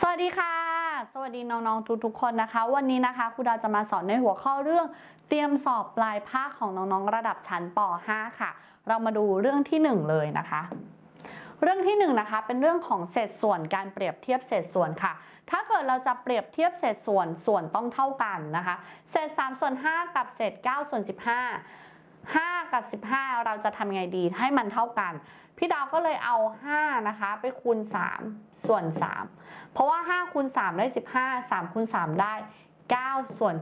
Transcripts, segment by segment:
สวัสดีค่ะ สวัสดีน้องๆทุกๆคนนะคะ วันนี้นะคะครูดาวจะมาสอนในหัวข้อเรื่อง เตรียมสอบปลายภาคของน้องๆระดับชั้นป .5 ค่ะ เรามาดูเรื่องที่ 1 เลยนะคะ เรื่องที่1นงนะคะเป็นเรื่องของเศษส่วนการเปรียบเทียบเศษส่วนค่ะ ถ้าเกิดเราจะเปรียบเทียบเศษส่วนส่วนต้องเท่ากันนะคะ เศษ3ส่วน5กับเศษ9ส่วน15 5 กับ 15 เราจะทำยังไงดีให้มันเท่ากัน พี่ดาวก็เลยเอา 5 นะคะ ไปคูณ 3 ส่วน 3 เพราะว่า 5 คูณ 3 ได้ 15 3 คูณ 3 ได้ 9 ส่วน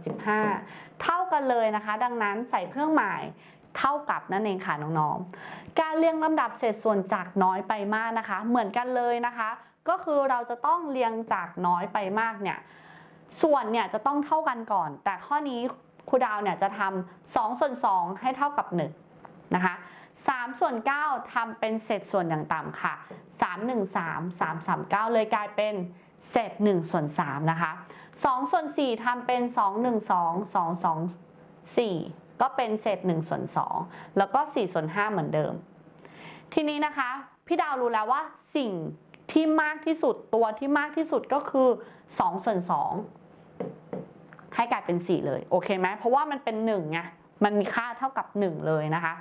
15 เท่ากันเลยนะคะ ดังนั้นใส่เครื่องหมายเท่ากับนั่นเองค่ะน้องๆ การเรียงลำดับเศษส่วนจากน้อยไปมากนะคะ เหมือนกันเลยนะคะ ก็คือเราจะต้องเรียงจากน้อยไปมากเนี่ย ส่วนเนี่ยจะต้องเท่ากันก่อน แต่ข้อนี้ครูดาวเนี่ยจะทำ2ส่วน2ให้เท่ากับ1นะคะ 3 ส่วน 9ทำเป็นเศษส่วนอย่างต่ำค่ะ 3 1 3 3 3 9 เลยกลายเป็นเศษ1ส่วน3นะคะ 2 ส่วน 4ทำเป็น 2 1 2 2 2 4 ก็เป็นเศษ1ส่วน2แล้วก็ 4 ส่วน 5 เหมือนเดิม ทีนี้นะคะ พี่ดาวรู้แล้วว่าสิ่งที่มากที่สุดตัวที่มากที่สุดก็คือ 2 ส่วน 2 ให้กลายเป็น 4 เลย โอเคไหมเพราะว่ามันเป็น1ไงมันมีค่าเท่ากับ 1 เลยนะคะ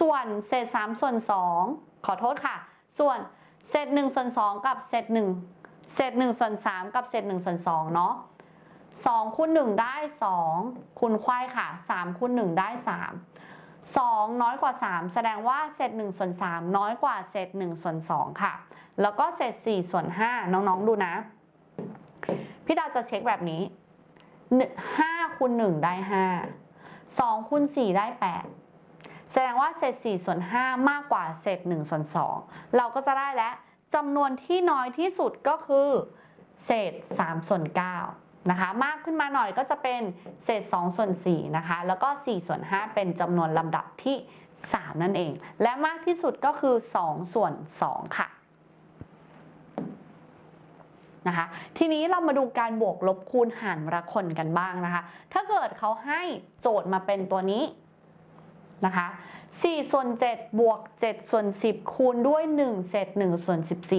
ส่วนเศษ3ส่วน2ขอโทษค่ะ ส่วนเศษ1ส่วน2กับเศษ1เศษ1ส่วน3กับเศษ1ส่วน2เนาะ2คูณ1ได้ 2คูณควายค่ะ3คูณ1ได้ 3 2 น้อยกว่า 3 แสดงว่าเศษ1ส่วน3น้อยกว่าเศษ1ส่วน2ค่ะ แล้วก็เศษ4ส่วน5น้องๆดูนะ พี่ดาวจะเช็คแบบนี้5คูณ1ได้ 5 2คูณ4ได้ 8 แสดงว่าเศษ4ส่วน5มากกว่าเศษ1ส่วน2เราก็จะได้แล้วจำนวนที่น้อยที่สุดก็คือ เศษ3ส่วน9นะคะ มากขึ้นมาหน่อยก็จะเป็นเศษ2ส่วน4นะคะ แล้วก็4ส่วน5เป็นจำนวนลำดับที่ 3 นั่นเอง และมากที่สุดก็คือ2ส่วน2ค่ะนะคะทีนี้เรามาดูการบวกลบคูณหารระคนกันบ้างนะคะ ถ้าเกิดเขาให้โจทย์มาเป็นตัวนี้ นะคะ4ส่วน7บวก7ส่วน10 คูณด้วย1เศษ1ส่วน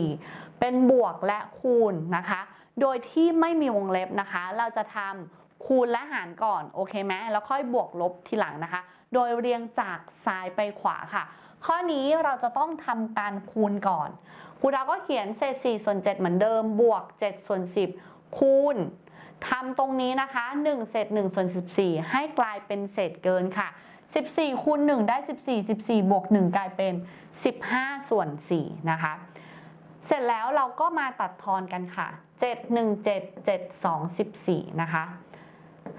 14 เป็นบวกและคูณนะคะ โดยที่ไม่มีวงเล็บนะคะ เราจะทำคูณและหารก่อน โอเคไหมแล้วค่อยบวกลบทีหลังนะคะ โดยเรียงจากซ้ายไปขวาค่ะ ข้อนี้เราจะต้องทำการคูณก่อนครูดาวก็เขียนเศษ4ส่วน7เหมือนเดิม บวก7ส่วน10 คูณทำตรงนี้นะคะ1เศษ1ส่วน14 ให้กลายเป็นเศษเกินค่ะ 14คูณ1ได้ 14 14บวก1กลายเป็น 15 ส่วน4นะคะ เสร็จแล้วเราก็มาตัดทอนกันค่ะ 7 1 7 7 2 14 นะคะ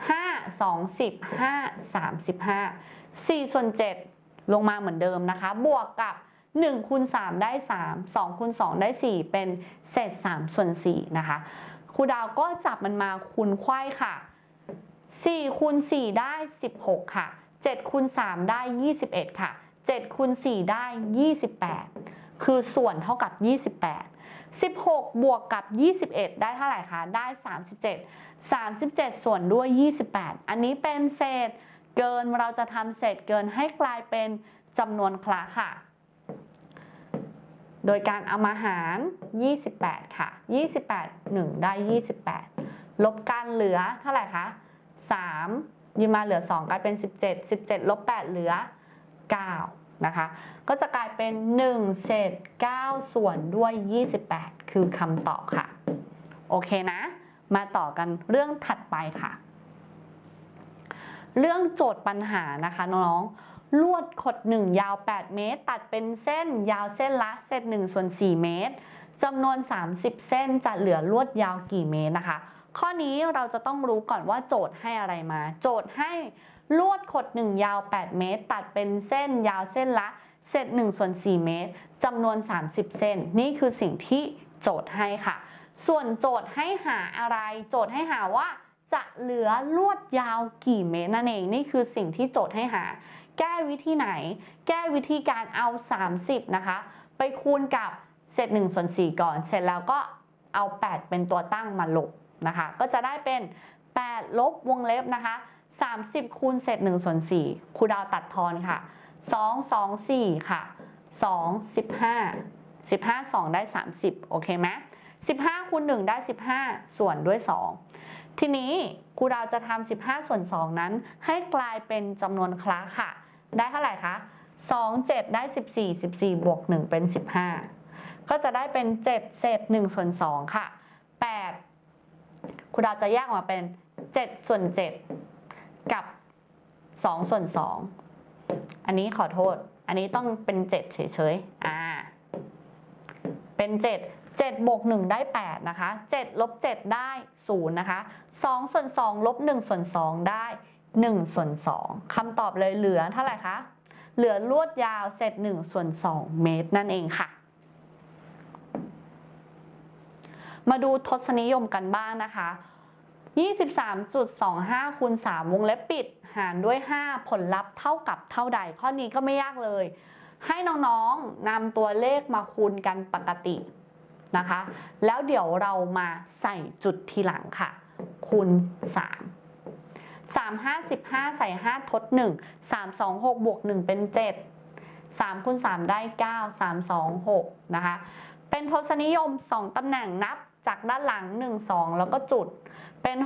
5 2 10 5 35 4 ส่วน 7 ลงมาเหมือนเดิมนะคะ บวกกับ1คูณ3ได้ 3 2คูณ2ได้ 4 เป็นเศษ 3 ส่วน 4 นะคะครูดาวก็จับมันมาคูณไขว้ค่ะ4คูณ4ได้ 16 ค่ะ 7คูณ3ได้ 21 ค่ะ7คูณ4ได้ 28 คือส่วนเท่ากับ 28 16 บวกกับ 21 ได้เท่าไหร่คะ ได้ 37 37 ส่วนด้วย 28 อันนี้เป็นเศษเกิน เราจะทำเศษเกินให้กลายเป็นจำนวนคละค่ะ โดยการเอามาหาร 28 ค่ะ 28 1 ได้ 28 ลบกันเหลือเท่าไหร่คะ 3 ยืมมาเหลือ 2 กลายเป็น 17 17ลบ8เหลือ 9 นะคะ ก็จะกลายเป็น 1 เศษ 9 ส่วนด้วย 28 คือคำตอบค่ะ โอเคนะ มาต่อกันเรื่องถัดไปค่ะ เรื่องโจทย์ปัญหานะคะน้องๆลวดขด 1 ยาว 8 เมตร ตัดเป็นเส้นยาวเส้นละเศษ1ส่วน 4 เมตรจำนวน 30 เส้นจะเหลือลวดยาวกี่เมตรนะคะ ข้อนี้เราจะต้องรู้ก่อนว่าโจทย์ให้อะไรมา โจทย์ให้ลวดขด 1 ยาว 8 เมตร ตัดเป็นเส้นยาวเส้นละเศษ1ส่วน 4 เมตรจำนวน 30 เส้น นี่คือสิ่งที่โจทย์ให้ค่ะ ส่วนโจทย์ให้หาอะไร โจทย์ให้หาว่า จะเหลือลวดยาวกี่เมตรนั่นเอง นี่คือสิ่งที่โจทย์ให้หา แก้วิธีไหน แก้วิธีการเอา 30 นะคะ ไปคูณกับเศษ1ส่วน 4 ก่อน เสร็จแล้วก็เอา 8 เป็นตัวตั้งมาลบ นะคะ ก็จะได้เป็น 8 ลบวงเล็บนะคะ 30 คูณเศษ1ส่วน4ครูดาวตัดทอนค่ะ 2 2 4 ค่ะ 2 15 15 2 ได้ 30 โอเคไหม15คูณ1ได้ 15 ส่วนด้วย 2 ทีนี้ครูดาวจะทำ15 ส่วน 2 นั้น ให้กลายเป็นจำนวนคละค่ะ ได้เท่าไหร่คะ2 7 ได้ 14 14 บวก 1 เป็น 15 ก็จะได้เป็น 7 เศษ1ส่วน 2 ค่ะ ครูดาวจะแยกออกมาเป็น 7 ส่วน 7 กับ 2 ส่วน 2 อันนี้ขอโทษ อันนี้ต้องเป็น 7 เฉยๆ อ่า เป็น 7 7บวก1ได้ 8 นะคะ 7 ลบ 7 ได้ 0 นะคะ 2 ส่วน 2 ลบ 1 ส่วน 2 ได้ 1 ส่วน 2คำตอบเลยเหลือเท่าไหร่คะ เหลือลวดยาวเศษ1ส่วน 2 เมตรนั่นเองค่ะ มาดูทศนิยมกันบ้างนะคะ 23.25คูณ3วงเล็บปิด หารด้วย 5 ผลลัพธ์เท่ากับเท่าใด ข้อนี้ก็ไม่ยากเลย ให้น้องๆนำตัวเลขมาคูณกันปกตินะคะ แล้วเดี๋ยวเรามาใส่จุดทีหลังค่ะ คูณ 3 3 5 15 ใส่ 5 ทด 1 3 2 6 บวก 1 เป็น 7 3คูณ3ได้ 9 3 2 6 นะคะ เป็นทศนิยม 2 ตำแหน่งนับ จากด้านหลัง 1 2 แล้วก็จุดเป็น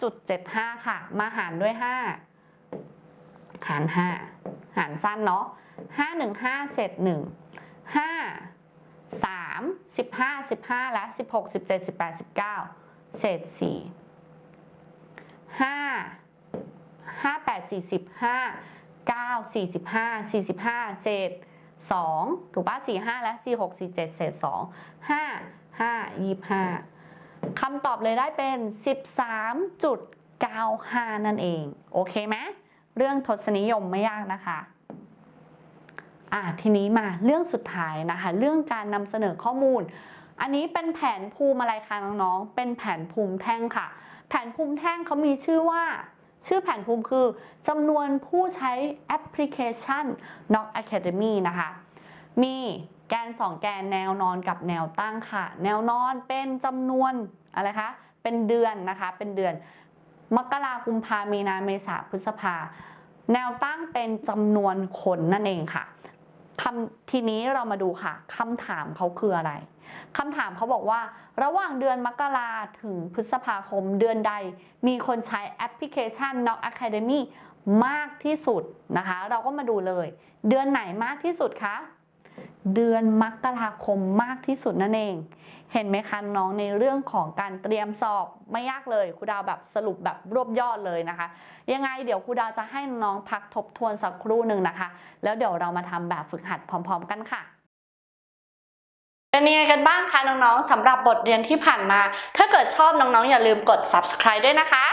69.75 ค่ะ มาหารด้วย 5 หาร 5 หารสั้นเนาะ5 1 5 เศษ 1 5 3 15 15 และ 16 17 18 19 เศษ 4 5 5 8 40 5 9 45 45 เศษ 2 ถูกป่ะ4 5 และ 4 6 4 7 เศษ 2 5 5 25คำตอบเลยได้เป็น 13.95 นั่นเอง โอเคไหมเรื่องทศนิยมไม่ยากนะคะอะทีนี้มาเรื่องสุดท้ายนะคะ เรื่องการนำเสนอข้อมูล อันนี้เป็นแผนภูมิอะไรคะน้องๆ เป็นแผนภูมิแท่งค่ะ แผนภูมิแท่งเขามีชื่อว่าชื่อแผนภูมิคือจำนวนผู้ใช้แอปพลิเคชัน Knock Academy นะคะ มี แกน 2 แกนแนวนอนกับแนวตั้งค่ะ แนวนอนเป็นจำนวนอะไรคะ เป็นเดือนนะคะ เป็นเดือน มกรากุมภามีนาเมษาพฤษภา แนวตั้งเป็นจำนวนคนนั่นเองค่ะคำทีนี้เรามาดูค่ะคำถามเขาคืออะไรคำถามเขาบอกว่า ระหว่างเดือนมกราถึงพฤษภาคมเดือนใด มีคนใช้แอปพลิเคชัน Knock Academy มากที่สุดนะคะ เราก็มาดูเลย เดือนไหนมากที่สุดคะ เดือนมกราคมมากที่สุดนั่นเอง เห็นไหมคะน้องในเรื่องของการเตรียมสอบไม่ยากเลยครูดาวแบบสรุปแบบรวบยอดเลยนะคะ ยังไงเดี๋ยวครูดาวจะให้น้องพักทบทวนสักครู่หนึ่งนะคะ แล้วเดี๋ยวเรามาทำแบบฝึกหัดพร้อม ๆ กันค่ะเป็นยังไงกันบ้างคะน้องๆสำหรับบทเรียนที่ผ่านมา ถ้าเกิดชอบน้องๆอย่าลืมกด subscribe ด้วยนะคะ